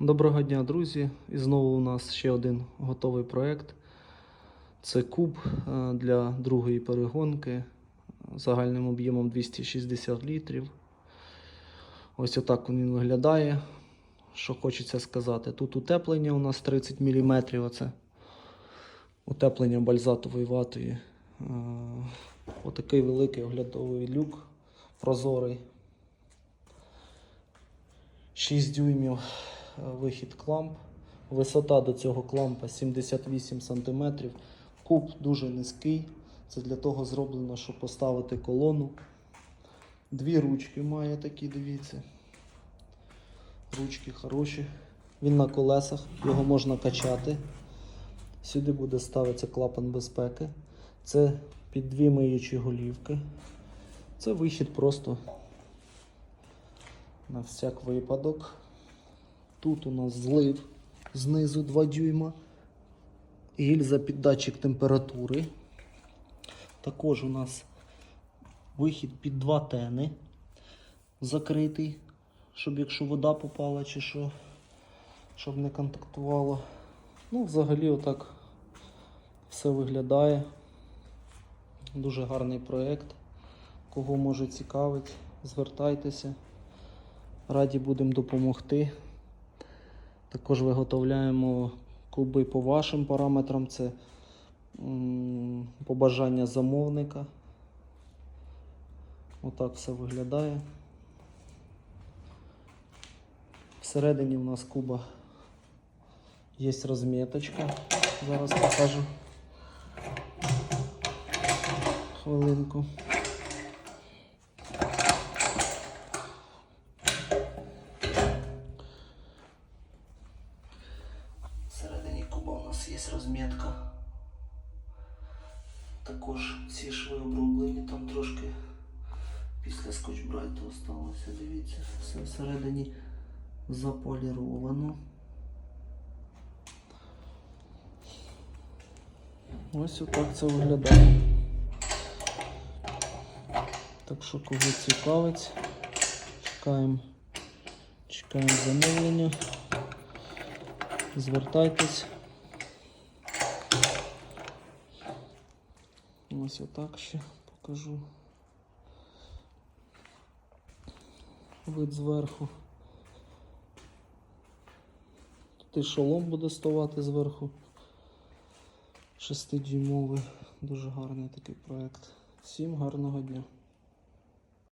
Доброго дня, друзі! І знову у нас ще один готовий проєкт. Це куб е, для другої перегонки загальним об'ємом 260 літрів. Ось отак він виглядає. Що хочеться сказати. Тут утеплення у нас 30 мм. Оце утеплення бальзатової ватою. Е, Отакий великий оглядовий люк прозорий. 6 дюймів вихід кламп. Висота до цього клампа 78 см. Куб дуже низький. Це для того зроблено, щоб поставити колону. Дві ручки має такі, дивіться. Ручки хороші. Він на колесах, його можна качати. Сюди буде ставитися клапан безпеки. Це під дві миючі голівки. Це вихід просто на всяк випадок. Тут у нас злив знизу 2 дюйма. Гільза під датчик температури. Також у нас вихід під два тени закритий, щоб якщо вода попала чи що, щоб не контактувало. Ну, взагалі, отак все виглядає. Дуже гарний проєкт. Кого може цікавить, звертайтеся. Раді будемо допомогти. Також виготовляємо куби по вашим параметрам. Це побажання замовника. Отак все виглядає. Всередині у нас куба є розміточка. Зараз покажу. Хвилинку. У розмітка. Також ці шви оброблені, там трошки після скотчбрайту осталося. Дивіться, все всередині заполіровано. Ось отак це виглядає. Так що кого цікавить, чекаємо, чекаємо замовлення. Звертайтесь. Ось отак ще покажу. Вид зверху. Тут і шолом буде ставати зверху. Шестидюймовий. Дуже гарний такий проект. Всім гарного дня.